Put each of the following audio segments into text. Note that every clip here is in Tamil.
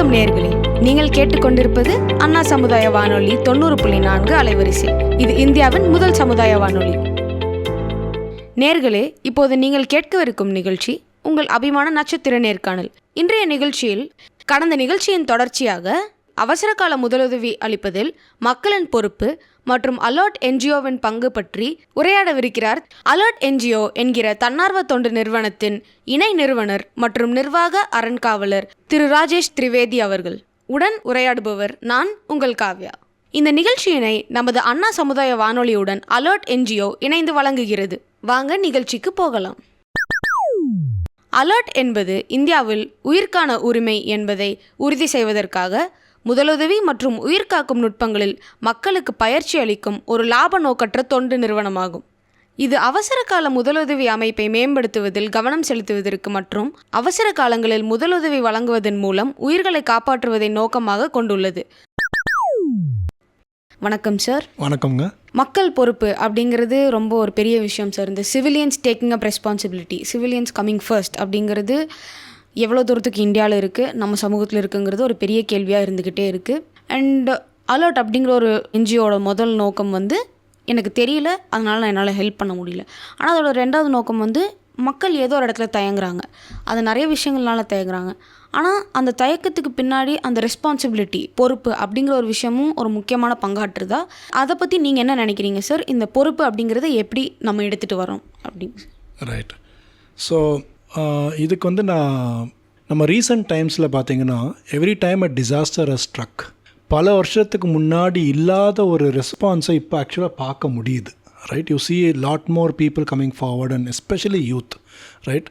வணக்கம் நேர்களே. நீங்கள் கேட்டுக்கொண்டிருப்பது அண்ணா சமுதாய வானொலி தொண்ணூறு புள்ளி நான்கு அலைவரிசை. இது இந்தியாவின் முதல் சமுதாய வானொலி. நேர்களே இப்போது நீங்கள் கேட்கவிருக்கும் நிகழ்ச்சி உங்கள் அபிமான நட்சத்திர நேர்காணல். இன்றைய நிகழ்ச்சியில் கடந்த நிகழ்ச்சியின் தொடர்ச்சியாக அவசரகால முதலுதவி அளிப்பதில் மக்களின் பொறுப்பு மற்றும் அலர்ட் என்ஜிஓவின் பங்கு பற்றி உரையாடவிருக்கிறார். அலர்ட் என்ஜிஓ என்கிற தன்னார்வ தொண்டு நிறுவனத்தின் இணை நிறுவனர் மற்றும் நிர்வாக அறன்காவலர் திரு ராஜேஷ் திரிவேதி அவர்கள். உடன் உரையாடுபவர் நான் உங்கள் காவ்யா. இந்த நிகழ்ச்சியினை நமது அண்ணா சமுதாய வானொலியுடன் அலர்ட் என்ஜிஓ இணைந்து வழங்குகிறது. வாங்க நிகழ்ச்சிக்கு போகலாம். அலர்ட் என்பது இந்தியாவில் உயிர்க்கான உரிமை என்பதை உறுதி செய்வதற்காக முதலுதவி மற்றும் உயிர்காக்கும் நுட்பங்களில் மக்களுக்கு பயிற்சி அளிக்கும் ஒரு லாப நோக்கற்ற தொண்டு நிறுவனமாகும். இது அவசர கால முதலுதவி அமைப்பை மேம்படுத்துவதில் கவனம் செலுத்துவதற்கு மற்றும் அவசர காலங்களில் முதலுதவி வழங்குவதன் மூலம் உயிர்களை காப்பாற்றுவதை நோக்கமாக கொண்டுள்ளது. வணக்கம் சார். வணக்கம்ங்க. மக்கள் பொறுப்பு அப்படிங்கிறது ரொம்ப ஒரு பெரிய விஷயம் சார். இந்த civilians taking up responsibility civilians coming first அப்படிங்கிறது எவ்வளோ தூரத்துக்கு இந்தியாவில் இருக்குது நம்ம சமூகத்தில் இருக்குங்கிறது ஒரு பெரிய கேள்வியாக இருந்துக்கிட்டே இருக்குது அண்ட் அலர்ட் அப்படிங்கிற ஒரு என்ஜிஓட முதல் நோக்கம் வந்து எனக்கு தெரியல அதனால் நான் என்னால் ஹெல்ப் பண்ண முடியல. ஆனால் அதோட ரெண்டாவது நோக்கம் வந்து மக்கள் ஏதோ ஒரு இடத்துல தயங்குறாங்க. அது நிறைய விஷயங்கள்னால தயங்குறாங்க. ஆனால் அந்த தயக்கத்துக்கு பின்னாடி அந்த ரெஸ்பான்சிபிலிட்டி பொறுப்பு அப்படிங்கிற ஒரு விஷயமும் ஒரு முக்கியமான பங்காற்றுதா? அதை பற்றி நீங்கள் என்ன நினைக்கிறீங்க சார் இந்த பொறுப்பு அப்படிங்கிறத எப்படி நம்ம எடுத்துகிட்டு வரோம் அப்படின்னு. ரைட் ஸோ இதுக்கு வந்து நான் நம்ம ரீசன்ட் டைம்ஸில் பார்த்தீங்கன்னா every time a disaster uh struck பல வருஷத்துக்கு முன்னாடி இல்லாத ஒரு ரெஸ்பான்ஸை இப்போ ஆக்சுவலாக பார்க்க முடியுது. Right you see lot more people coming forward and especially youth right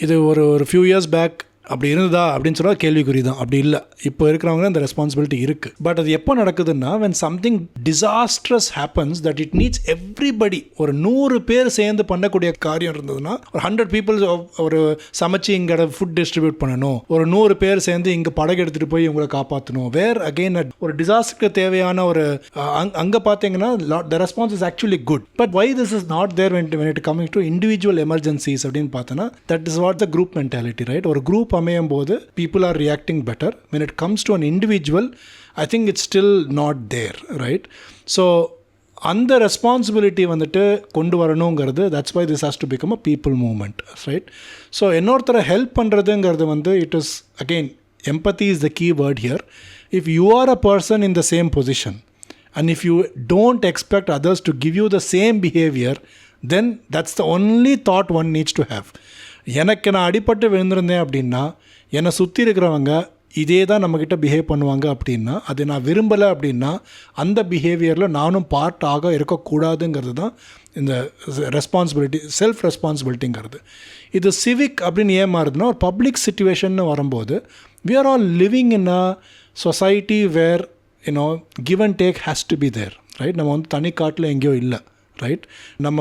இது ஒரு ஒரு ஃபியூ இயர்ஸ் பேக் அப்படி இருந்ததா அப்படின்னு சொன்னால் கேள்விக்குறி தான் அப்படி இல்லை. இப்போ இருக்கிறவங்க அந்த ரெஸ்பான்சிபிலிட்டி இருக்குது பட் அது எப்போ நடக்குதுன்னா when something disastrous happens that it needs everybody ஒரு நூறு பேர் சேர்ந்து பண்ணக்கூடிய காரியம் இருந்ததுன்னா ஒரு ஹண்ட்ரட் பீப்புள் ஒரு சமைச்சு இங்கே ஃபுட் டிஸ்ட்ரிபியூட் பண்ணணும். ஒரு நூறு பேர் சேர்ந்து இங்கே படகு எடுத்துகிட்டு போய் இவங்களை காப்பாற்றணும் வேர் அகெயின் ஒரு டிசாஸ்டருக்கு தேவையான ஒரு அங்கே பார்த்தீங்கன்னா the response is actually good but why this is not there when when it coming to individual emergencies அப்படின்னு பார்த்தோன்னா that is what the group mentality right ஒரு குரூப் அமையும் போது people are reacting better when it comes to an individual I think it's still not there right so அந்த ரெஸ்பான்சிபிலிட்டி வந்துட்டு கொண்டு வரணுங்கிறது that's why this has to become a people movement right so இன்னொருத்தரை ஹெல்ப் பண்ணுறதுங்கிறது வந்து it is again empathy is the key word here if you are a person in the same position and if you don't expect others to give you the same behavior then that's the only thought one needs to have. எனக்கு நான் அடிபட்டு விழுந்திருந்தேன் அப்படின்னா என்னை சுற்றி இருக்கிறவங்க இதே தான் நம்மக்கிட்ட பிஹேவ் பண்ணுவாங்க அப்படின்னா அது நான் விரும்பலை அப்படின்னா அந்த பிஹேவியரில் நானும் பார்ட் ஆக இருக்கக்கூடாதுங்கிறது தான் இந்த ரெஸ்பான்சிபிலிட்டி செல்ஃப் ரெஸ்பான்சிபிலிட்டிங்கிறது இது சிவிக் அப்படின்னு ஏன் மாறுதுன்னா ஒரு பப்ளிக் சுச்சுவேஷன் வரும்போது we are all living in a society where you know give and take has to be there right நம்ம வந்து தனி காட்டில் எங்கேயோ இல்லை. ரைட் நம்ம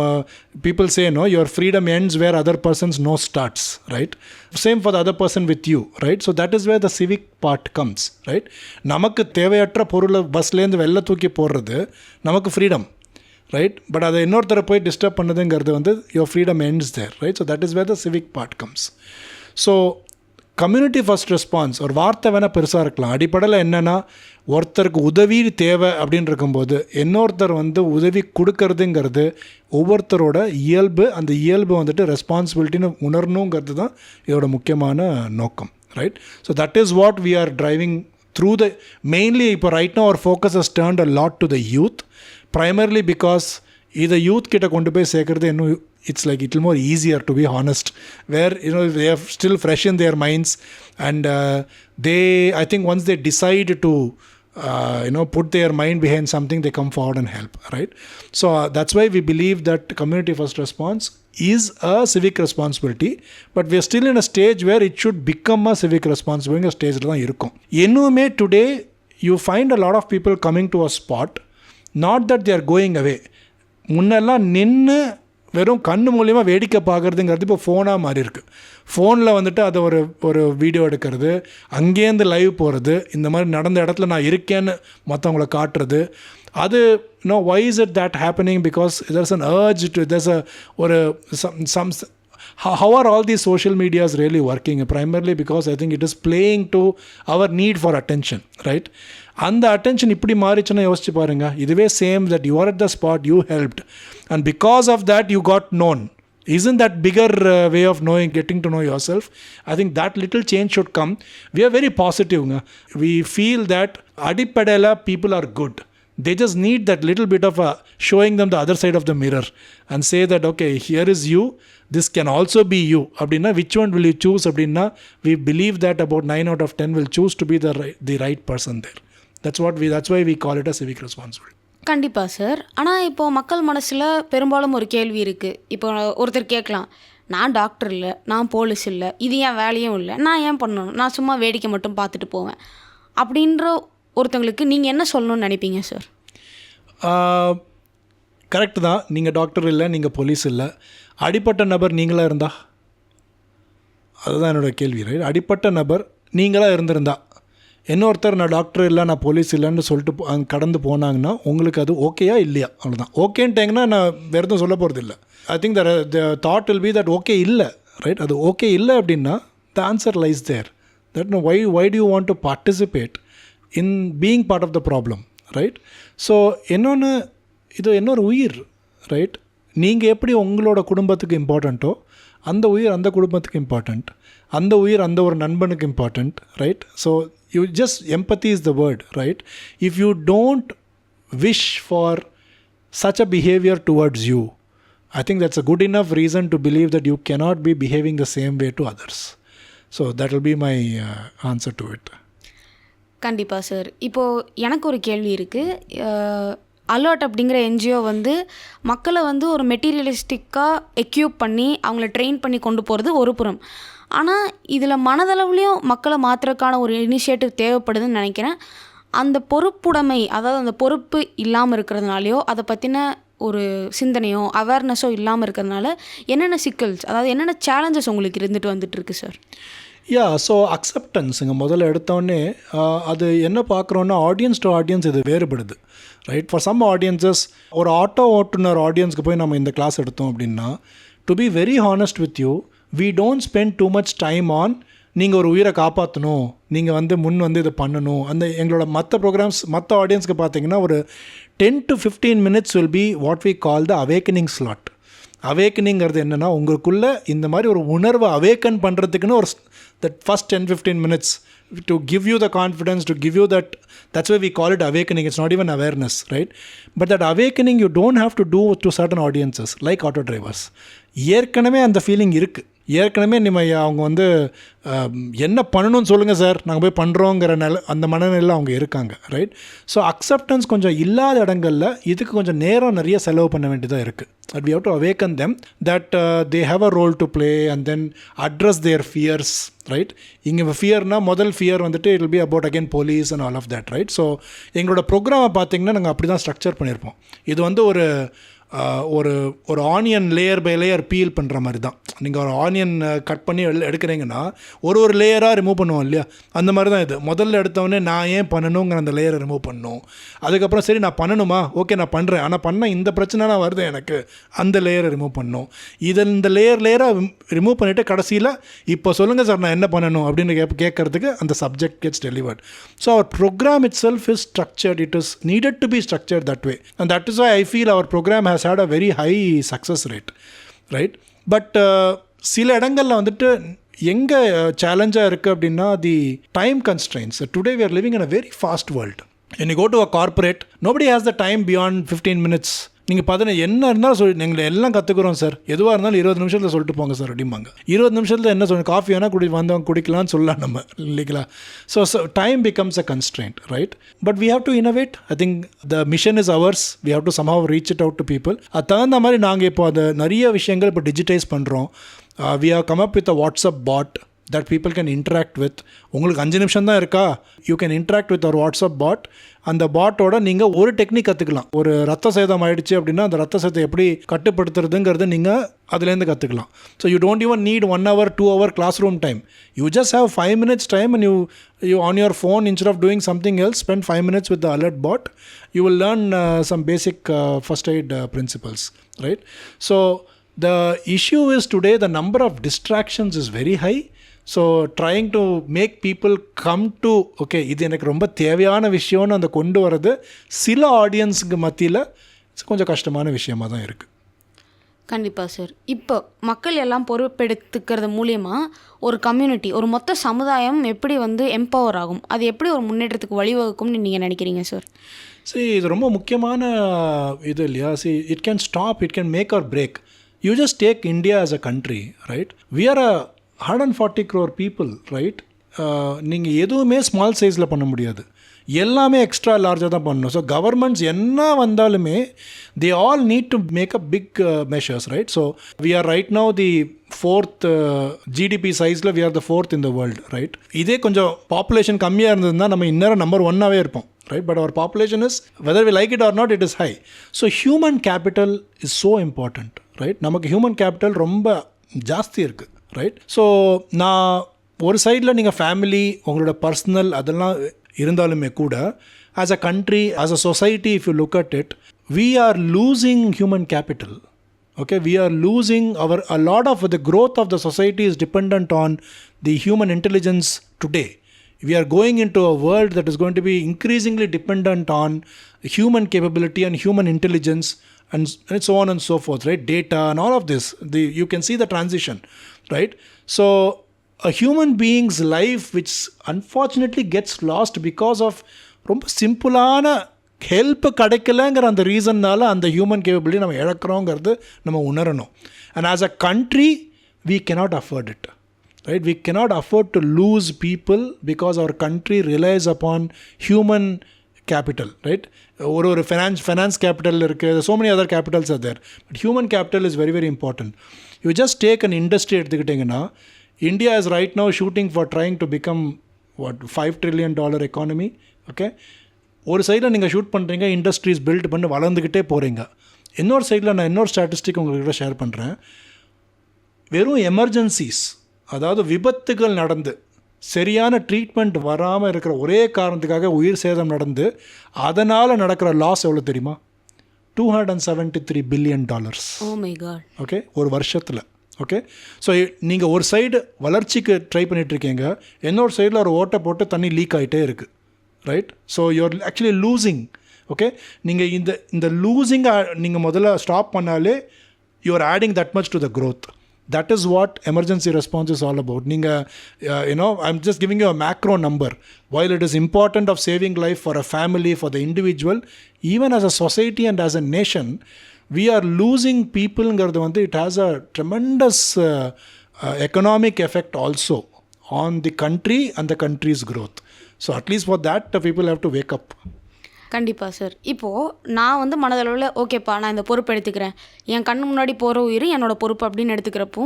people say no your freedom ends where other person's nose starts right same for the other person with you right so that is where the civic part comes right நமக்கு தேவையற்ற பொருளை பஸ்லேருந்து வெளில தூக்கி போடுறது நமக்கு ஃப்ரீடம் ரைட் பட் அதை இன்னொருத்தரை போய் டிஸ்டர்ப் பண்ணதுங்கிறது வந்து your freedom ends there right so that is where the civic part comes so community first response ஒரு வார்த்தை வேணால் பெருசாக இருக்கலாம். அடிப்படையில் என்னென்னா ஒருத்தருக்கு உதவி தேவை அப்படின்னு இருக்கும்போது இன்னொருத்தர் வந்து உதவி கொடுக்கறதுங்கிறது ஒவ்வொருத்தரோட இயல்பு அந்த இயல்பு வந்துட்டு ரெஸ்பான்சிபிலிட்டின்னு உணரணுங்கிறது தான் இதோட முக்கியமான நோக்கம் right so that is what we are driving through the mainly இப்போ ரைட்னா no our focus has turned a lot to the youth primarily because இதை யூத் கிட்ட கொண்டு போய் சேர்க்குறது இன்னும் it's like it more easier to be honest where you know they are still fresh in their minds and they I think once they decide to uh, you know put their mind behind something they come forward and help right so uh, that's why we believe that community first response is a civic responsibility but we are still in a stage where it should become a civic responsibility stage தான் இருக்கும் இன்னுமே today you find a lot of people coming to a spot not that they are going away முன்னெல்லாம் நின்று வெறும் கண் மூலியமாக வேடிக்கை பார்க்குறதுங்கிறது இப்போ ஃபோனாக மாறி இருக்குது ஃபோனில் வந்துட்டு அதை ஒரு ஒரு வீடியோ எடுக்கிறது அங்கேருந்து லைவ் போகிறது இந்த மாதிரி நடந்த இடத்துல நான் இருக்கேன்னு மற்றவங்கள காட்டுறது. அது no why is it that happening because there's an urge to there's a ஒரு some some how, how are all these social medias really working primarily because i think it is playing to our need for attention right அந்த அட்டென்ஷன் இப்படி மாறிச்சுன்னா யோசிச்சு பாருங்க இதுவே same that you are at the spot you helped and because of that you got known isn't that bigger uh, way of knowing getting to know yourself i think that little change should come we are very positive nga. we feel that adipadela people are good they just need that little bit of a showing them the other side of the mirror and say that okay here is you this can also be you அப்படின்னா which one will you choose அப்படின்னா we believe that about 9 out of 10 will choose to be the right, the right person there that's what we that's why we call it a civic responsibility கண்டிப்பாக சார் ஆனால் இப்போது மக்கள் மனசில் பெரும்பாலும் ஒரு கேள்வி இருக்குது இப்போ ஒருத்தர் கேட்கலாம் நான் டாக்டர் இல்லை நான் போலீஸ் இல்லை இது என் வேலையும் இல்லை நான் ஏன் பண்ணணும் நான் சும்மா வேடிக்கை மட்டும் பார்த்துட்டு போவேன் அப்படின்ற ஒருத்தவங்களுக்கு நீங்கள் என்ன சொல்லணும்னு நினைப்பீங்க சார் கரெக்டு தான். நீங்கள் டாக்டர் இல்லை நீங்கள் போலீஸ் இல்லை. அடிப்பட்ட நபர் நீங்களாக இருந்தா? அதுதான் என்னோடய கேள்வி ரைட் அடிப்பட்ட நபர் நீங்களாக இருந்திருந்தா? இன்னொருத்தர் நான் டாக்டர் இல்லை நான் போலீஸ் இல்லைன்னு சொல்லிட்டு அங்கே கடந்து போனாங்கன்னா உங்களுக்கு அது ஓகேயா இல்லையா? அவ்வளோதான் ஓகேன்ட்டேங்கன்னா நான் வேறு எதுவும் சொல்ல போகிறது இல்லை. I think the the thought will be that okay இல்லை ரைட் அது ஓகே இல்லை அப்படின்னா the answer lies there that no why why do you want to participate In being part of the problem right so இன்னொன்று இது இன்னொரு உயிர் ரைட் நீங்கள் எப்படி உங்களோட குடும்பத்துக்கு இம்பார்ட்டண்ட்டோ அந்த உயிர் அந்த குடும்பத்துக்கு இம்பார்ட்டண்ட் அந்த உயிர் அந்த ஒரு நண்பனுக்கு important right so you just empathy is the word right if you don't wish for such a behavior towards you, I think that's a good enough reason to believe that you cannot be behaving the same way to others. So that will be my uh, answer to it. கண்டிப்பாக சார் இப்போது எனக்கு ஒரு கேள்வி இருக்குது அலர்ட் அப்படிங்கிற என்ஜிஓ வந்து மக்களை வந்து ஒரு மெட்டீரியலிஸ்டிக்காக எக்யூப் பண்ணி அவங்கள ட்ரெயின் பண்ணி கொண்டு போகிறது ஒரு புறம். ஆனால் இதில் மனதளவுலேயும் மக்களை மாற்றுறதுக்கான ஒரு இனிஷியேட்டிவ் தேவைப்படுதுன்னு நினைக்கிறேன். அந்த பொறுப்புடைமை அதாவது அந்த பொறுப்பு இல்லாமல் இருக்கிறதுனாலையோ அதை பற்றின ஒரு சிந்தனையோ அவேர்னஸோ இல்லாமல் இருக்கிறதுனால என்னென்ன சிக்கல்ஸ் அதாவது என்னென்ன சேலஞ்சஸ் உங்களுக்கு இருந்துட்டு வந்துட்டு இருக்கு சார் யா ஸோ அக்செப்டன்ஸுங்க முதல்ல எடுத்தோடனே அது என்ன பார்க்குறோன்னா ஆடியன்ஸ் டு ஆடியன்ஸ் இது வேறுபடுது ரைட் ஃபார் சம் ஆடியன்சஸ் ஒரு ஆட்டோ ஓட்டுநர் ஆடியன்ஸ்க்கு போய் நம்ம இந்த கிளாஸ் எடுத்தோம் அப்படின்னா to be very honest with you we don't spend too much time on நீங்கள் ஒரு உயிரை காப்பாற்றணும் நீங்கள் வந்து முன் வந்து இதை பண்ணணும். அந்த எங்களோட மற்ற ப்ரோக்ராம்ஸ் மற்ற ஆடியன்ஸ்க்கு பார்த்தீங்கன்னா ஒரு ten to fifteen minutes will be what we call the awakening slot அவேக்கனிங்கிறது என்னென்னா உங்களுக்குள்ளே இந்த மாதிரி ஒரு உணர்வை அவேக்கன் பண்ணுறதுக்குன்னு ஒரு that first ten fifteen minutes to give you the confidence to give you that that's why we call it awakening it's not even awareness right but that awakening you don't have to do to certain audiences like auto drivers ஏற்கனவே அந்த ஃபீலிங் இருக்குது ஏற்கனவே நம்ம அவங்க வந்து என்ன பண்ணணும்னு சொல்லுங்கள் சார். நாங்கள் போய் பண்ணுறோங்கிற நில அந்த மனநிலையில் அவங்க இருக்காங்க ரைட் ஸோ அக்செப்டன்ஸ் கொஞ்சம் இல்லாத இடங்களில் இதுக்கு கொஞ்சம் நேரம் நிறைய செலவு பண்ண வேண்டியதாக இருக்குது at we have to awaken them that they have a role to play and then address their fears right இங்கே ஃபியர்னால் முதல் ஃபியர் வந்துட்டு it be about again police and all of that right so எங்களோட ப்ரோக்ராமை பார்த்தீங்கன்னா நாங்கள் அப்படி தான் ஸ்ட்ரக்சர் பண்ணியிருப்போம் இது வந்து ஒரு ஒரு ஒரு onion layer by layer peel பண்ணுற மாதிரி தான் நீங்கள் ஒரு ஆனியன் கட் பண்ணி எடுக்கிறீங்கன்னா ஒரு ஒரு லேயராக ரிமூவ் பண்ணுவோம் இல்லையா? அந்த மாதிரி தான் இது. முதல்ல எடுத்தவொடனே நான் ஏன் பண்ணணுங்கிற அந்த லேயரை ரிமூவ் பண்ணணும் அதுக்கப்புறம் சரி நான் பண்ணணுமா? ஓகே நான் பண்ணுறேன் ஆனால் பண்ண இந்த பிரச்சனைலாம் வருது எனக்கு. அந்த லேயரை ரிமூவ் பண்ணணும் இதை இந்த லேயர் லேயராக ரிமூவ் பண்ணிவிட்டு கடைசியில் இப்போ சொல்லுங்கள் சார் நான் என்ன பண்ணணும் அப்படின்னு கேப் கேட்கறதுக்கு அந்த subject gets delivered so our program itself is structured it is needed to be structured that way and that is I feel our program has has had a very high success rate right but சில இடங்களில் வந்துட்டு எங்கே சேலஞ்சாக இருக்குது அப்படின்னா the time constraints today we are living in a very fast world in go to a corporate nobody has the time beyond fifteen minutes நீங்கள் பதினஞ்சு என்ன இருந்தாலும் சொல்லி எங்களை எல்லாம் கற்றுக்குறோம் சார் எதுவாக இருந்தாலும் இருபது நிமிஷத்தில் சொல்லிட்டு போங்க சார் அப்படிம்பாங்க. இருபது நிமிஷத்தில் என்ன சொல்லணும் காஃபி வேணால் குடி வந்தவங்க குடிக்கலாம்னு சொல்லலாம் நம்ம இல்லைங்களா? So time becomes a constraint right but we have to innovate I think the mission is ours we have to somehow reach it out to people அது தகுந்த மாதிரி நாங்கள் இப்போ அதை நிறைய விஷயங்கள் இப்போ டிஜிட்டைஸ் பண்ணுறோம் we have come up with a WhatsApp bot that people can interact with உங்களுக்கு அஞ்சு நிமிஷம் தான் இருக்கா? You can interact with our WhatsApp bot அந்த பாட்டோட நீங்கள் ஒரு டெக்னிக் கற்றுக்கலாம் ஒரு ரத்த சேதம் ஆயிடுச்சு அப்படின்னா அந்த ரத்த சேதத்தை எப்படி கட்டுப்படுத்துறதுங்கிறது நீங்கள் அதுலேருந்து கற்றுக்கலாம் so you don't even need one hour two hour class room time you just have five minutes time and you you on your phone instead of doing something else spend five minutes with alert bot you will learn some basic first aid principles right so the issue is today the number of distractions is very high so trying to make people come to okay இது எனக்கு ரொம்ப தேவையான விஷயம்னு அந்த கொண்டு வர்றது சில ஆடியன்ஸுக்கு மத்தியில் கொஞ்சம் கஷ்டமான விஷயமா தான் இருக்குது கண்டிப்பாக சார் இப்போ மக்கள் எல்லாம் பொறுப்பெடுத்துக்கிறது மூலியமா ஒரு கம்யூனிட்டி ஒரு மொத்த சமுதாயம் எப்படி வந்து எம்பவர் ஆகும்? அது எப்படி ஒரு முன்னேற்றத்துக்கு வழிவகுக்கும்னு நீங்கள் நினைக்கிறீங்க சார் சரி இது ரொம்ப முக்கியமான இது இல்லையா? See it can stop it can make or break you just take India as a country right we are a hundred and forty crore people right நீங்கள் எதுவுமே ஸ்மால் சைஸில் பண்ண முடியாது. எல்லாமே எக்ஸ்ட்ரா லார்ஜாக தான் பண்ணணும். ஸோ கவர்மெண்ட்ஸ் என்ன வந்தாலுமே they all need to make a big measures right so we are right now the fourth GDP சைஸில் we are the fourth in the world right இதே கொஞ்சம் பாப்புலேஷன் கம்மியாக இருந்ததுன்னா நம்ம இந்நேரம் நம்பர் ஒன்னாகவே இருப்போம் right but our population is whether we like it or not it is high so human capital is so important right நமக்கு ஹியூமன் கேபிட்டல் ரொம்ப ஜாஸ்தி இருக்குது ரைட் ஸோ நான் ஒரு சைடில் நீங்கள் ஃபேமிலி உங்களோட பர்சனல் அதெல்லாம் இருந்தாலுமே கூட as a country as a society if you look at it we are losing human capital okay we are losing our a lot of the growth of the society is dependent on the human intelligence today we are going into a world that is going to be increasingly dependent on human capability and human intelligence and, and so on and so forth right data and all of this the you can see the transition Right? So, a human being's life, which unfortunately gets lost because of ரொம்ப சிம்பிளான ஹெல்ப் கிடைக்கலங்கிற அந்த ரீசன்னால அந்த ஹியூமன் கேபபிலிட்டி நம்ம இழக்கிறோங்கிறது நம்ம உணரணும் and as a country we cannot afford it right we cannot afford to lose people because our country relies upon human capital right ஒரு ஒரு ஃபினான்ஸ் ஃபினான்ஸ் கேபிட்டல் இருக்குது so many other capitals are there but human capital is very very important you just take an industry எடுத்துக்கிட்டிங்கன்னா India is right now shooting for trying to become what five trillion dollar economy okay ஒரு சைடில் நீங்கள் ஷூட் பண்ணுறீங்க இண்டஸ்ட்ரீஸ் பில்ட் பண்ணி வளர்ந்துக்கிட்டே போகிறீங்க இன்னொரு சைடில் நான் இன்னொரு ஸ்டாட்டிஸ்டிக் உங்கள்கிட்ட ஷேர் பண்ணுறேன் வெறும் எமர்ஜென்சிஸ் அதாவது விபத்துகள் நடந்து சரியான ட்ரீட்மெண்ட் வராமல் இருக்கிற ஒரே காரணத்துக்காக உயிர் சேதம் நடந்து அதனால் நடக்கிற லாஸ் எவ்வளோ தெரியுமா? Two hundred and seventy three billion dollars okay ஒரு வருஷத்தில். ஓகே ஸோ நீங்கள் ஒரு சைடு வளர்ச்சிக்கு ட்ரை பண்ணிகிட்ருக்கீங்க இன்னொரு சைடில் ஒரு ஓட்டை போட்டு தண்ணி லீக் ஆகிட்டே இருக்குது right so you're actually losing okay நீங்கள் இந்த இந்த லூசிங்கை நீங்கள் முதல்ல ஸ்டாப் பண்ணாலே you're adding that much to the growth. That is what emergency response is all about நீங்கள் you know i'm just giving you a macro number while it is important of saving life for a family for the individual even as a society and as a nation we are losing peopleங்கிறது வந்து it has a tremendous uh, uh, economic effect also on the country and the country's growth so at least for that the people கண்டிப்பாக சார் இப்போது நான் வந்து மனதளவில் ஓகேப்பா நான் இந்த பொறுப்பு எடுத்துக்கிறேன். என் கண் முன்னாடி போகிற உயிர் என்னோடய பொறுப்பு அப்படின்னு எடுத்துக்கிறப்போ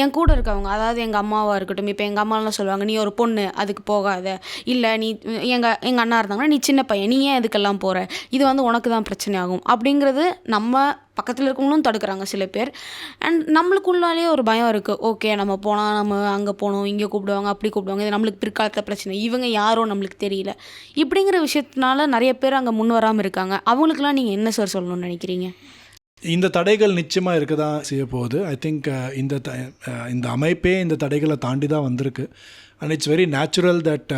என் கூட இருக்கவங்க அதாவது எங்கள் அம்மாவாக இருக்கட்டும் இப்போ எங்கள் அம்மாலாம் சொல்லுவாங்க நீ ஒரு பொண்ணு அதுக்கு போகாத. இல்லை நீ எங்கள் எங்கள் அண்ணா இருந்தாங்கன்னா நீ சின்ன பையன் நீ ஏன் இதுக்கெல்லாம் போகிற இது வந்து உனக்கு தான் பிரச்சனை ஆகும் அப்படிங்கிறது நம்ம பக்கத்தில் இருக்கவங்களும் தடுக்கிறாங்க சில பேர். அண்ட் நம்மளுக்குள்ளாலே ஒரு பயம் இருக்குது ஓகே நம்ம போனால் நம்ம அங்கே போகணும் இங்கே கூப்பிடுவாங்க அப்படி கூப்பிடுவாங்க. இது நம்மளுக்கு பிற்காலத்தில் பிரச்சனை. இவங்க யாரோ நம்மளுக்கு தெரியல. இப்படிங்கிற விஷயத்தினால நிறைய பேர் அங்கே முன் வராமல் இருக்காங்க. அவங்களுக்குலாம் நீங்கள் என்ன சார் சொல்லணும்னு நினைக்கிறீங்க? இந்த தடைகள் நிச்சயமாக இருக்க தான் செய்ய போகுது. ஐ திங்க் uh, இந்த த uh, இந்த அமைப்பே இந்த தடைகளை தாண்டி தான் வந்திருக்கு. And it's very natural that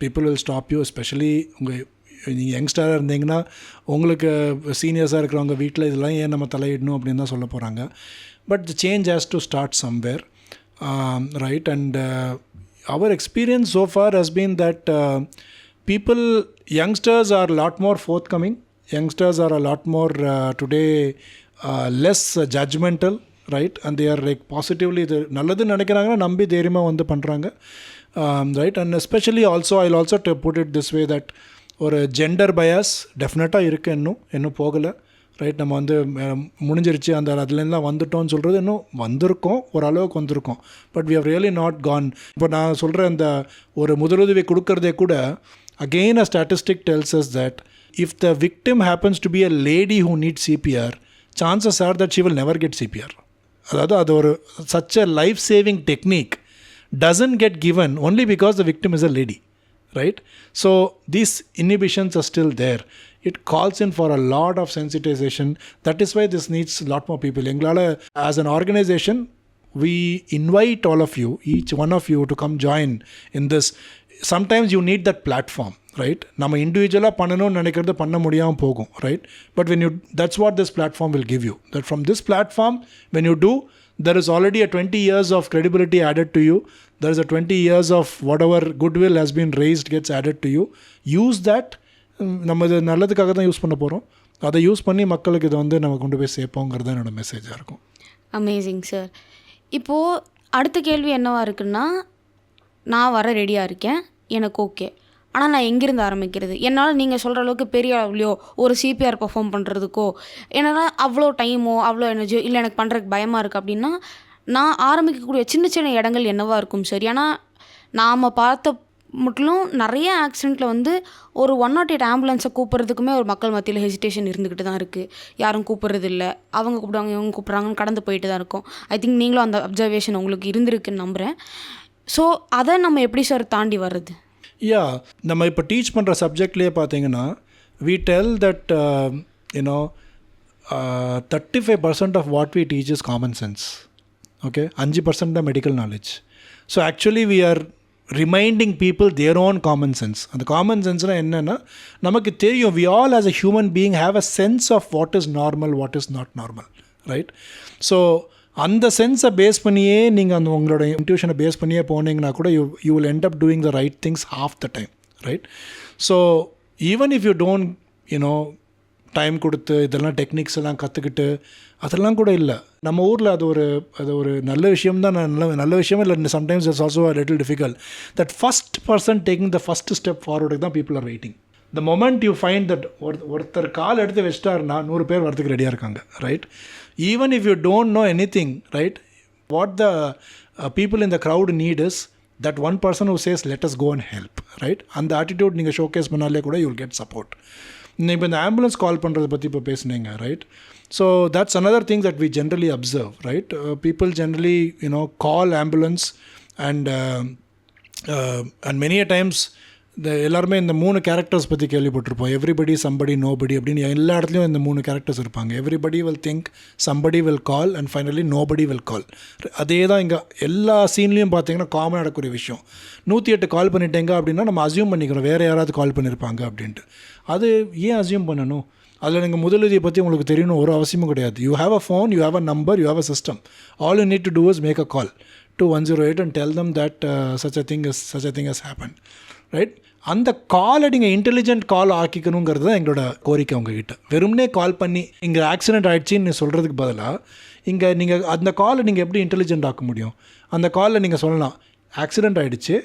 people will stop you especially உங்கள் நீங்கள் யங்ஸ்டராக இருந்தீங்கன்னா உங்களுக்கு சீனியர்ஸாக இருக்கிறவங்க வீட்டில் இதெல்லாம் ஏன் நம்ம தலையிடணும் அப்படின்னு தான் சொல்ல போகிறாங்க but the change has to start somewhere right and our experience so far has been that people youngsters are lot more forthcoming youngsters are a lot more today less judgmental right and they're like positively இது நல்லதுன்னு நினைக்கிறாங்கன்னா நம்பி தைரியமாக வந்து பண்ணுறாங்க right and especially also I also to put it this way that ஒரு ஜெண்டர் பயாஸ் டெஃபினட்டாக இருக்குது இன்னும். இன்னும் போகலை. ரைட் நம்ம வந்து முடிஞ்சிருச்சு. அந்த அதுலேருந்துலாம் வந்துட்டோம்னு சொல்கிறது இன்னும் வந்திருக்கோம். ஓரளவுக்கு வந்திருக்கோம். But we are really not con இப்போ நான் சொல்கிற இந்த ஒரு முதலுதவி கொடுக்கறதே கூட again a statistic tells us that if the victim happens to be a lady who need CPR chances are that she will never get CPR அதாவது அது ஒரு such a life saving technique doesn't get given only because the victim is a lady right so these inhibitions are still there it calls in for a lot of sensitization that is why this needs lot more people எங்களால் as an organisation we invite all of you each one of you to come join in this sometimes you need that platform right நம்ம இண்டிவிஜுவலாக பண்ணணும்னு நினைக்கிறது பண்ண முடியாமல் போகும் right but when you that's what this platform will give you that from this platform when you do there is already a 20 years of credibility added to you. There is a 20 years of whatever goodwill has been raised gets added to you. Use that. நம்ம இது நல்லதுக்காக தான் யூஸ் பண்ண போகிறோம் அதை யூஸ் பண்ணி மக்களுக்கு இதை வந்து நம்ம கொண்டு போய் சேர்ப்போங்கிறது தான் என்னோட மெசேஜாக இருக்கும். அமேசிங் சார் இப்போது அடுத்த கேள்வி என்னவாக இருக்குன்னா நான் வர ரெடியாக இருக்கேன். எனக்கு ஓகே ஆனால் நான் எங்கேருந்து ஆரம்பிக்கிறது? என்னால் நீங்கள் சொல்கிற அளவுக்கு பெரிய அளவுலையோ ஒரு சிபிஆர் பெர்ஃபார்ம் பண்ணுறதுக்கோ என்னால் அவ்வளோ டைமோ அவ்வளோ எனர்ஜியோ இல்லை எனக்கு பண்ணுறதுக்கு பயமாக இருக்குது அப்படின்னா நான் ஆரம்பிக்கக்கூடிய சின்ன சின்ன இடங்கள் என்னவாக இருக்கும் சார்? ஏன்னா நாம் பார்த்த முற்றிலும் நிறைய ஆக்சிடெண்ட்டில் வந்து ஒரு ஒன் நாட் oh எயிட் ஆம்புலன்ஸை கூப்பிட்றதுக்குமே ஒரு மக்கள் மத்தியில் ஹெசிடேஷன் இருந்துக்கிட்டு தான் இருக்குது யாரும் கூப்பிட்றது இல்லை. அவங்க கூப்பிடுவாங்க இவங்க கூப்பிட்றாங்கன்னு கடந்து போயிட்டு தான் இருக்கும். ஐ திங்க் நீங்களும் அந்த அப்சர்வேஷன் உங்களுக்கு இருந்திருக்குன்னு நம்புகிறேன் ஸோ அதை நம்ம எப்படி சார் தாண்டி வர்றது? யா நம்ம இப்போ டீச் பண்ணுற சப்ஜெக்ட்லேயே பார்த்தீங்கன்னா we tell that you know thirty five percent of what we teach is common sense okay அஞ்சு பர்சன்ட் தான் medical knowledge so actually we are reminding people their own common sense அந்த காமன் சென்ஸ்னால் என்னென்னா நமக்கு தெரியும் we all as a human being have a sense of what is normal what is not normal right so அந்த சென்ஸை பேஸ் பண்ணியே நீங்கள் அந்த உங்களோட இன்ட்யூஷனை பேஸ் பண்ணியே போனீங்கன்னா கூட you you will end up doing the right things half the time right so even if you don't you know time கொடுத்து இதெல்லாம் டெக்னிக்ஸ் எல்லாம் கற்றுக்கிட்டு அதெல்லாம் கூட இல்லை. நம்ம ஊரில் அது ஒரு அது ஒரு நல்ல விஷயம் தான். நல்ல நல்ல விஷயம் இல்லை. Sometimes it's also little difficult that first person taking the first step ஃபார்வர்டுக்கு தான் people are waiting the moment you find that ஒரு ஒருத்தர் கால் எடுத்து வச்சிட்டாருன்னா நூறு பேர் வரதுக்கு ரெடியாக இருக்காங்க right even if you don't know anything right what the people in the crowd need is that one person who says let us go and help right அந்த ஆட்டிடியூட் நீங்கள் ஷோகேஸ் பண்ணாலே கூட யூ வில் கெட் சப்போர்ட் இப்போ இந்த ஆம்புலன்ஸ் கால் பண்ணுறதை பற்றி இப்போ பேசுனீங்க right so that's another thing that we generally observe right people generally you know call ambulance and and many a times இந்த எல்லாருமே இந்த மூணு கேரக்டர்ஸ் பற்றி கேள்விப்பட்டிருப்போம். எவ்ரிபடி சம்படி நோபடி அப்படின்னு எல்லா இடத்துலையும் இந்த மூணு கேரக்டர்ஸ் இருப்பாங்க. Everybody will think somebody will call and finally nobody will call அதே தான் இங்கே எல்லா சீன்லேயும் பார்த்தீங்கன்னா காமன் நடக்கக்கூடிய விஷயம். நூற்றி எட்டு கால் பண்ணிட்டேங்க அப்படின்னா நம்ம அசியூம் பண்ணிக்கிறோம். வேறு யாராவது கால் பண்ணியிருப்பாங்க அப்படின்ட்டு. அது ஏன் அசியூம் பண்ணணும்? அதில் நீங்கள் முதலுதவியை பற்றி உங்களுக்கு தெரியணும். ஒரு அவசியமும் கிடையாது. You have a phone you have a number you have a system all you need to do is make a call to one zero eight and tell them that such a thing is such a thing is happen right அந்த காலை நீங்கள் இன்டெலிஜென்ட் கால் ஆக்கிக்கணுங்கிறது தான் எங்களோட கோரிக்கை உங்ககிட்ட. வெறும்னே கால் பண்ணி இங்கே ஆக்சிடென்ட் ஆகிடுச்சின்னு சொல்கிறதுக்கு பதிலாக இங்கே நீங்கள் அந்த காலை நீங்கள் எப்படி இன்டெலிஜென்ட் ஆக்க முடியும்? அந்த காலில் நீங்கள் சொல்லலாம் ஆக்சிடென்ட் ஆகிடுச்சு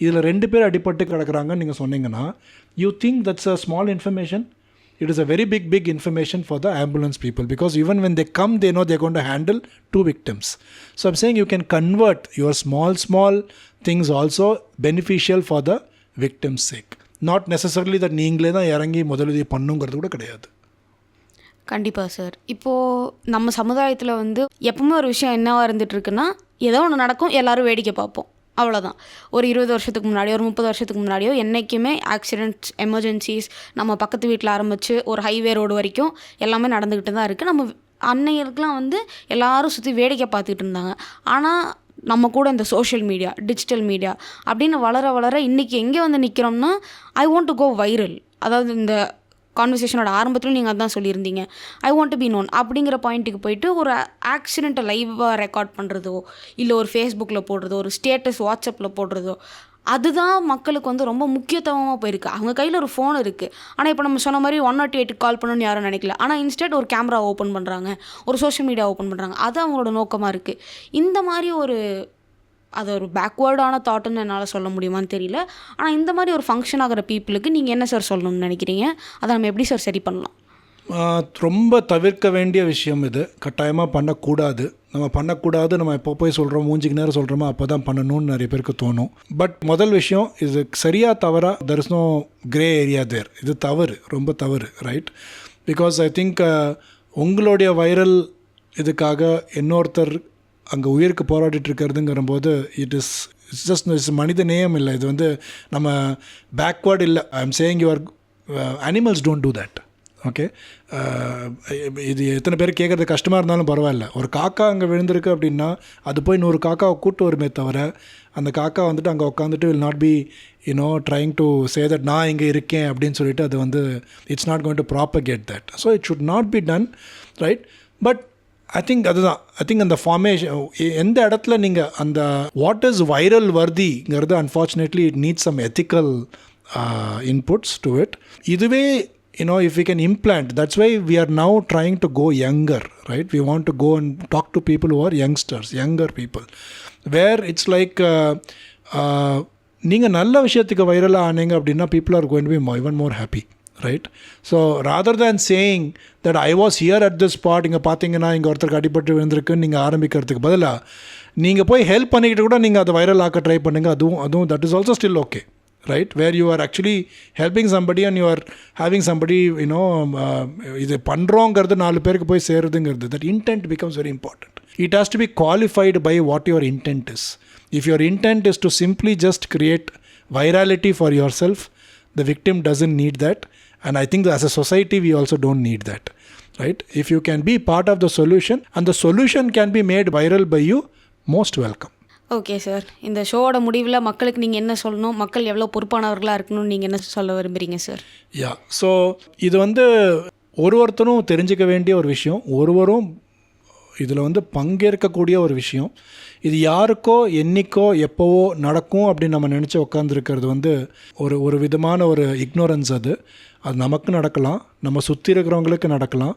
இதில் ரெண்டு பேர் அடிபட்டு கிடக்கிறாங்கன்னு நீங்கள் சொன்னீங்கன்னா you think that's a small information it is a very big big information for the ambulance people because even when they come they know they gone to handle two victims so I'm saying you can convert your small small things also beneficial for the victim sake not necessarily that நீங்களே தான் இறங்கி முதலுதவி பண்ணுங்கிறது கூட கிடையாது. கண்டிப்பாக சார் இப்போது நம்ம சமுதாயத்தில் வந்து எப்பவுமே ஒரு விஷயம் என்னவாக இருந்துட்டுருக்குன்னா ஏதோ ஒன்று நடக்கும் எல்லாரும் வேடிக்கை பார்ப்போம். அவ்வளோதான் ஒரு இருபது வருஷத்துக்கு முன்னாடியோ ஒரு முப்பது வருஷத்துக்கு முன்னாடியோ என்றைக்குமே ஆக்சிடென்ட்ஸ் எமர்ஜென்சிஸ் நம்ம பக்கத்து வீட்டில் ஆரம்பித்து ஒரு ஹைவே ரோடு வரைக்கும் எல்லாமே நடந்துக்கிட்டு தான் இருக்குது நம்ம அன்னைகளுக்கெலாம் வந்து எல்லோரும் சுற்றி வேடிக்கை பார்த்துக்கிட்டு இருந்தாங்க. ஆனால் நம்ம கூட இந்த சோஷியல் மீடியா டிஜிட்டல் மீடியா அப்படின்னு வளர வளர இன்றைக்கி எங்கே வந்து நிற்கிறோம்னா I want to go viral அதாவது இந்த கான்வர்சேஷனோட ஆரம்பத்தில் நீங்கள் அதான் சொல்லியிருந்தீங்க. I want to be known அப்படிங்கிற பாயிண்ட்டுக்கு போயிட்டு ஒரு ஆக்சிடெண்ட்டை லைவாக ரெக்கார்ட் பண்ணுறதோ இல்லை ஒரு ஃபேஸ்புக்கில் போடுறதோ ஒரு ஸ்டேட்டஸ் வாட்ஸ்அப்பில் போடுறதோ அதுதான் மக்களுக்கு வந்து ரொம்ப முக்கியத்துவமாக போயிருக்கு. அவங்க கையில் ஒரு ஃபோன் இருக்குது ஆனால் இப்போ நம்ம சொன்ன மாதிரி ஒன் நாட் எயிட்டுக்கு கால் பண்ணணும்னு யாரும் நினைக்கல. ஆனால் இன்ஸ்டன்ட் ஒரு கேமரா ஓப்பன் பண்ணுறாங்க ஒரு சோஷியல் மீடியா ஓப்பன் பண்ணுறாங்க அது அவங்களோட நோக்கமாக இருக்குது இந்த மாதிரி ஒரு அது ஒரு பேக்வேர்டான தாட்டுன்னு என்னால் சொல்ல முடியுமான்னு தெரியல. ஆனால் இந்த மாதிரி ஒரு ஃபங்க்ஷன் ஆகிற பீப்புளுக்கு நீங்கள் என்ன சார் சொல்லணும்னு நினைக்கிறீங்க? அதை நம்ம எப்படி சார் சரி பண்ணலாம்? ரொம்ப தவிர்க்க வேண்டிய விஷயம் இது. கட்டாயமாக பண்ணக்கூடாது. நம்ம பண்ணக்கூடாது நம்ம எப்போ போய் சொல்கிறோம் மூஞ்சிக்கு நேரம் சொல்கிறோமோ அப்போ தான் பண்ணணும்னு நிறைய பேருக்கு தோணும். பட் முதல் விஷயம் இது சரியாக தவறா there is no grey area there இது தவறு ரொம்ப தவறு ரைட் பிகாஸ் ஐ திங்க் உங்களுடைய வைரல் இதுக்காக இன்னொருத்தர் அங்கே உயிருக்கு போராடிட்டு இருக்கிறதுங்கிற போது it is it's just it's மனித நேயம் இல்லை. இது வந்து நம்ம பேக்வேர்டு இல்லை. I am saying your animals don't do that okay uh, இது எத்தனை பேர் கேட்குறது கஷ்டமாக இருந்தாலும் பரவாயில்ல. ஒரு காக்கா அங்கே விழுந்திருக்கு அப்படின்னா அது போய் நூறு காக்காவை கூட்டு வருமே தவிர அந்த காக்கா வந்துட்டு அங்கே உட்காந்துட்டு will not be you know trying to say that நான் இங்கே இருக்கேன் அப்படின்னு சொல்லிட்டு அது வந்து it's not going to propagate that so it should not be done right but I think அதுதான். ஐ திங்க் அந்த ஃபார்மேஷன் எந்த இடத்துல நீங்கள் அந்த what is viral வர்திங்கிறது unfortunately it needs some ethical inputs to it இதுவே you know if we can implant that's why we are now trying to go younger right? We want to go and talk to people who are youngsters younger people. Where it's like uh, uh, நீங்கள் நல்ல விஷயத்துக்கு வைரலாக ஆனீங்க அப்படின்னா people are going be even more happy right so rather than saying that I was here at this spot இங்கே பார்த்தீங்கன்னா இங்கே ஒருத்தருக்கு அடிபட்டு விழுந்திருக்குன்னு நீங்கள் ஆரம்பிக்கிறதுக்கு பதிலாக நீங்கள் போய் ஹெல்ப் பண்ணிக்கிட்டு கூட நீங்கள் அதை வைரல் ஆக்க ட்ரை பண்ணுங்கள் அதுவும் அதுவும் that is also still okay right where you are actually helping somebody and you are having somebody you know uh, இது பண்ணுறோங்கிறது நாலு பேருக்கு போய் சேருதுங்கிறது that intent becomes very important it has to be qualified by what your intent is if your intent is to simply just create virality for yourself the victim doesn't need that and i think as a society we also don't need that right if you can be part of the solution and the solution can be made viral by you most welcome okay sir இந்த ஷோவோட முடிவில் மக்களுக்கு நீங்கள் என்ன சொல்லணும்? மக்கள் எவ்வளோ பொறுப்பானவர்களாக இருக்கணும்னு நீங்கள் என்ன சொல்ல விரும்புகிறீங்க சார் யா ஸோ இது வந்து ஒரு ஒருத்தரும் தெரிஞ்சுக்க வேண்டிய ஒரு விஷயம். ஒருவரும் இதில் வந்து பங்கேற்கக்கூடிய ஒரு விஷயம். இது யாருக்கோ என்னைக்கோ எப்போவோ நடக்கும் அப்படின்னு நம்ம நினச்சி உட்காந்துருக்கிறது வந்து ஒரு ஒரு விதமான ஒரு இக்னோரன்ஸ் அது. அது நமக்கு நடக்கலாம். நம்ம சுற்றி இருக்கிறவங்களுக்கு நடக்கலாம்.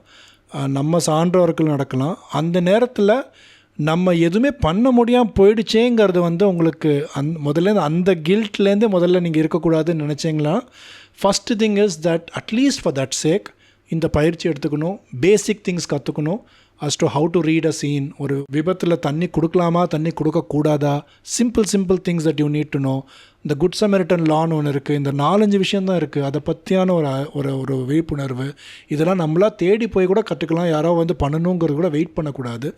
நம்ம சான்றவர்கள் நடக்கலாம். அந்த நேரத்தில் நம்ம எதுவுமே பண்ண முடியாமல் போயிடுச்சேங்கிறது வந்து உங்களுக்கு அந் முதல்ல அந்த கில்ட்லேருந்தே முதல்ல நீங்கள் இருக்கக்கூடாதுன்னு நினச்சிங்களா? First thing is that at least for that sake இந்த பயிற்சி எடுத்துக்கணும் பேசிக் திங்ஸ் கற்றுக்கணும் as to how to read a scene ஒரு விபத்தில் தண்ணி கொடுக்கலாமா தண்ணி கொடுக்கக்கூடாதா? Simple simple things that you need to know இந்த குட் சமரிட்டன் லான்னு ஒன்று இருக்குது இந்த நாலஞ்சு விஷயந்தான் இருக்குது அதை பற்றியான ஒரு ஒரு ஒரு விழிப்புணர்வு. இதெல்லாம் நம்மளாக தேடி போய் கூட கற்றுக்கலாம் யாரோ வந்து பண்ணணுங்கிறது கூட வெயிட் பண்ணக்கூடாது.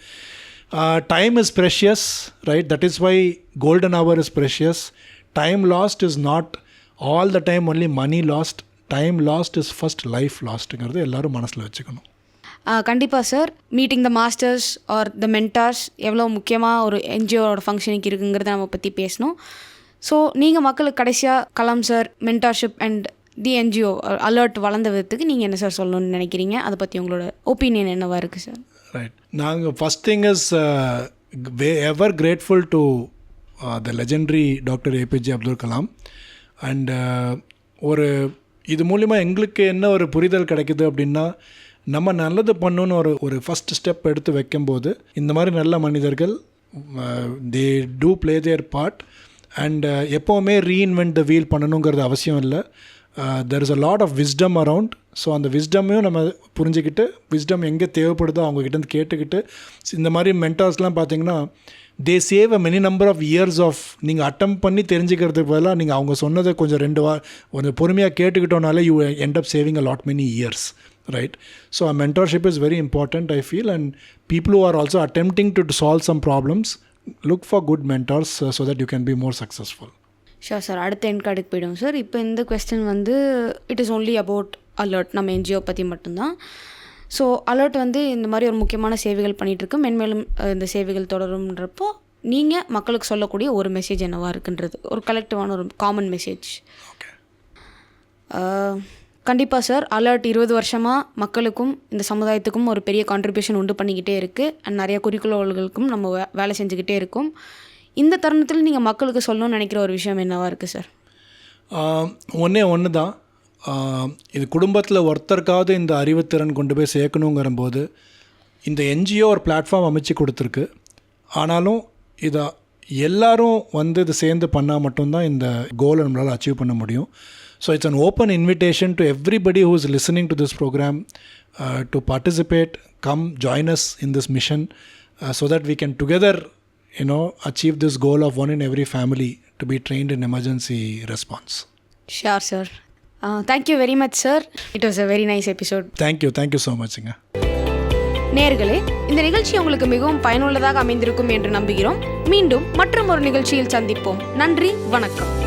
Time is precious right that is why golden hour is precious time lost is not all the time only money lost time lost is first life லாஸ்ட்டுங்கிறது எல்லோரும் மனசில் வச்சுக்கணும். கண்டிப்பாக sir meeting the masters are the mentors எவ்வளோ முக்கியமாக ஒரு என்ஜிஓட ஃபங்க்ஷனுக்கு இருக்குங்கிறத நம்ம பற்றி பேசணும். ஸோ நீங்கள் மக்களுக்கு கடைசியாக Kalam sir mentorship and the NGO Alert வளர்ந்த விதத்துக்கு நீங்கள் என்ன சார் சொல்லணும்னு நினைக்கிறீங்க? அதை பற்றி உங்களோட ஒப்பீனியன் என்னவாக இருக்குது சார் ரைட் நாங்கள் first thing is we ever grateful to the legendary doctor APJ Abdul Kalam and ஒரு இது மூலிமா எங்களுக்கு என்ன ஒரு புரிதல் கிடைக்குது அப்படின்னா நம்ம நல்லது பண்ணணும்னு ஒரு ஒரு ஃபஸ்ட் ஸ்டெப் எடுத்து வைக்கும்போது இந்த மாதிரி நல்ல மனிதர்கள் they do play their part and எப்போவுமே ரீஇன்வென்ட் த வீல் பண்ணணுங்கிறது அவசியம் இல்லை. There is a lot of wisdom around so அந்த விஸ்டமையும் நம்ம புரிஞ்சுக்கிட்டு விஸ்டம் எங்கே தேவைப்படுதோ அவங்கக்கிட்டேருந்து கேட்டுக்கிட்டு இந்த மாதிரி மென்டார்ஸ்லாம் பார்த்தீங்கன்னா they save a many number of years of நீங்கள் அட்டம் பண்ணி தெரிஞ்சுக்கிறதுக்கு பதிலாக நீங்கள் அவங்க சொன்னதை கொஞ்சம் ரெண்டு வா கொஞ்சம் பொறுமையாக கேட்டுக்கிட்டோனாலே you end up saving a lot many years right so a mentorship is very important I feel and people who are also attempting to solve some problems look for good mentors so that you can be more successful sure sir அடுத்த என் கார்டுக்கு போயிடும் சார் இப்போ இந்த கொஸ்டின் வந்து it is only about alert நம்ம என்ஜிஓ பற்றி மட்டும்தான். ஸோ அலர்ட் வந்து இந்த மாதிரி ஒரு முக்கியமான சேவைகள் பண்ணிகிட்ருக்கு மென்மேலும் இந்த சேவைகள் தொடரும்ன்றப்போ நீங்கள் மக்களுக்கு சொல்லக்கூடிய ஒரு மெசேஜ் என்னவா இருக்குன்றது. ஒரு கலெக்டிவான ஒரு காமன் மெசேஜ் கண்டிப்பாக சார் அலர்ட் இருபது வருஷமாக மக்களுக்கும் இந்த சமுதாயத்துக்கும் ஒரு பெரிய கான்ட்ரிபியூஷன் உண்டு பண்ணிக்கிட்டே இருக்குது அண்ட் நிறைய குறிக்கோள்களுக்கும் நம்ம வே வேலை செஞ்சுக்கிட்டே இருக்கோம். இந்த தருணத்தில் நீங்கள் மக்களுக்கு சொல்லணும்னு நினைக்கிற ஒரு விஷயம் என்னவாக இருக்குது சார் ஒன்றே ஒன்று தான் இது குடும்பத்தில் ஒருத்தருக்காவது இந்த அறிவுத்திறன் கொண்டு போய் சேர்க்கணுங்கிற போது இந்த என்ஜிஓ ஒரு பிளாட்ஃபார்ம் அமைச்சு கொடுத்துருக்கு. ஆனாலும் இதை எல்லாரும் வந்து இது சேர்ந்து பண்ணால் மட்டும்தான் இந்த கோலை நம்மளால் அச்சீவ் பண்ண முடியும். So it's an open invitation to everybody who is listening to this program to participate come join us in this mission so that we can together you know achieve this goal of one in every family to be trained in emergency response. Sure sir thank you very much sir it was a very nice episode thank you. Thank you so much Inga. நேர்களே இந்த நிகழ்ச்சி உங்களுக்கு மிகவும் பயனுள்ளதாக அமைந்திருக்கும் என்று நம்புகிறோம். மீண்டும் மற்றும் ஒரு நிகழ்ச்சியில் சந்திப்போம். நன்றி வணக்கம்.